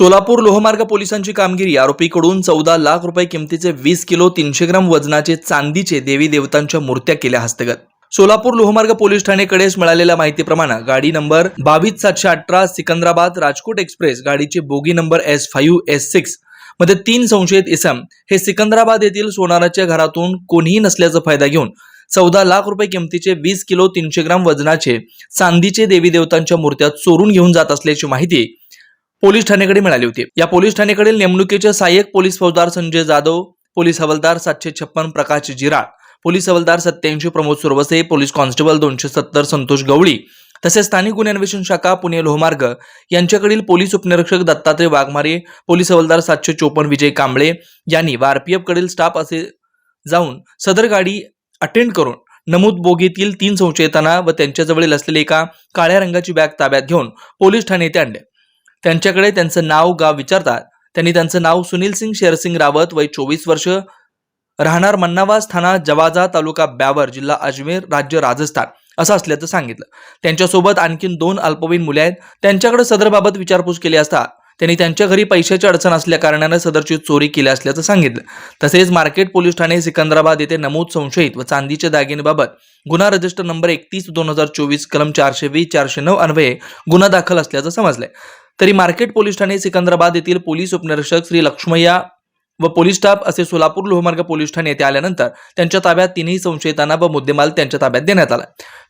सोलापूर लोहमार्ग पोलिसांची कामगिरी. आरोपीकडून चौदा लाख रुपये किमतीचे वीस किलो तीनशे ग्राम वजनाचे चांदीचे देवी देवतांच्या मूर्त्या केल्या हस्तगत. सोलापूर लोहमार्ग पोलीस ठाणेकडेच मिळालेल्या माहितीप्रमाणे गाडी नंबर बावीस सातशे अठरा सिकंदराबाद राजकोट एक्सप्रेस गाडीची bogie number S five S सिक्समध्ये तीन संशयित इसम हे सिकंदराबाद येथील सोनाराच्या घरातून कोणीही नसल्याचा फायदा घेऊन चौदा लाख रुपये किमतीचे वीस किलो तीनशे ग्राम वजनाचे चांदीचे देवी देवतांच्या मूर्त्या चोरून घेऊन जात असल्याची माहिती पोलीस ठाण्याकडे मिळाली होती. या पोलीस ठाण्याकडील नेमणुकीचे सहाय्यक पोलीस फौजदार संजय जाधव पोलीस हवालदार सातशे छप्पन प्रकाश जिराळ पोलीस हवालदार सत्याऐंशी प्रमोद सुरवसे पोलीस कॉन्स्टेबल दोनशे सत्तर संतोष गवळी तसेच स्थानिक गुन्हे अन्वेषण शाखा पुणे लोहमार्ग यांच्याकडील पोलीस उपनिरीक्षक दत्तात्रय वाघमारे पोलीस हवालदार सातशे चोपन्न विजय कांबळे यांनी व आरपीएफ कडील स्टाफ असे जाऊन सदर गाडी अटेंड करून नमूद बोगीतील तीन संशयितांना व त्यांच्याजवळील असलेली एका काळ्या रंगाची बॅग ताब्यात घेऊन पोलीस ठाणे येथे आणले. त्यांच्याकडे त्यांचं नाव गाव विचारतात. त्यांनी त्यांचं नाव सुनील सिंग शेरसिंग रावत वय चोवीस वर्ष राहणार मन्नावास थाना जवाजा तालुका ब्यावर जिल्हा अजमेर राज्य राजस्थान असं असल्याचं सांगितलं. त्यांच्यासोबत आणखीन दोन अल्पवयीन मुले आहेत. त्यांच्याकडे सदरबाबत विचारपूस केली असता त्यांनी त्यांच्या घरी पैशाची अडचण असल्या कारणानं सदरची चोरी केली असल्याचं सांगितलं. तसेच मार्केट पोलीस ठाणे सिकंदराबाद येथे नमूद संशयित व चांदीच्या दागिनेबाबत गुन्हा रजिस्टर नंबर एकतीस दोन हजार चोवीस कलम चारशे वीस चारशे नऊ अन्वये गुन्हा दाखल असल्याचं समजलंय. तरी मार्केट पोलीस ठाणे सिकंदराबाद येथील पोलीस उपनिरीक्षक श्री लक्ष्मय्या व पोलीस स्टाफ असे सोलापूर लोहमार्ग पोलीस ठाणे येथे आल्यानंतर त्यांच्या ताब्यात तिन्ही संशयितांना व मुद्देमाल त्यांच्या ताब्यात देण्यात आला.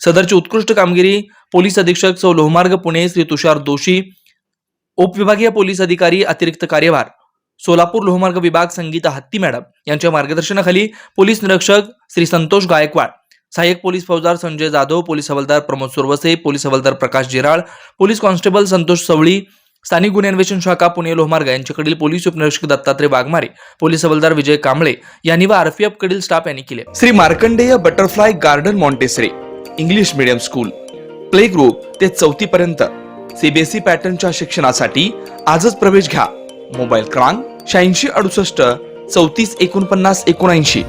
सदरची उत्कृष्ट कामगिरी पोलीस अधीक्षक सौ लोहमार्ग पुणे श्री तुषार दोशी उपविभागीय पोलीस अधिकारी अतिरिक्त कार्यभार सोलापूर लोहमार्ग विभाग संगीता हत्ती मॅडम यांच्या मार्गदर्शनाखाली पोलीस निरीक्षक श्री संतोष गायकवाड सहाय्यक पोलीस फौजदार संजय जाधव पोलीस हवालदार प्रमोद सुरवसे पोलीस हवालदार प्रकाश जिराळ पोलीस कॉन्स्टेबल संतोष सवळी स्थानिक गुन्हे अन्वेषण शाखा पुणे लोहमार्ग यांच्याकडील पोलीस उपनिरीक्षक दत्तात्रय वाघमारे पोलीस हवालदार विजय कांबळे यांनी व आरपीएफ कडील स्टाफ यांनी केले. Shri Markandeya butterfly garden Montessori English medium school. Play group ते चौथी पर्यंत. सीबीएसई पॅटर्नच्या शिक्षणासाठी आजच प्रवेश घ्या. मोबाईल क्रमांक शहाऐंशी अडुसष्ट चौतीस एकोणपन्नास एकोणऐंशी.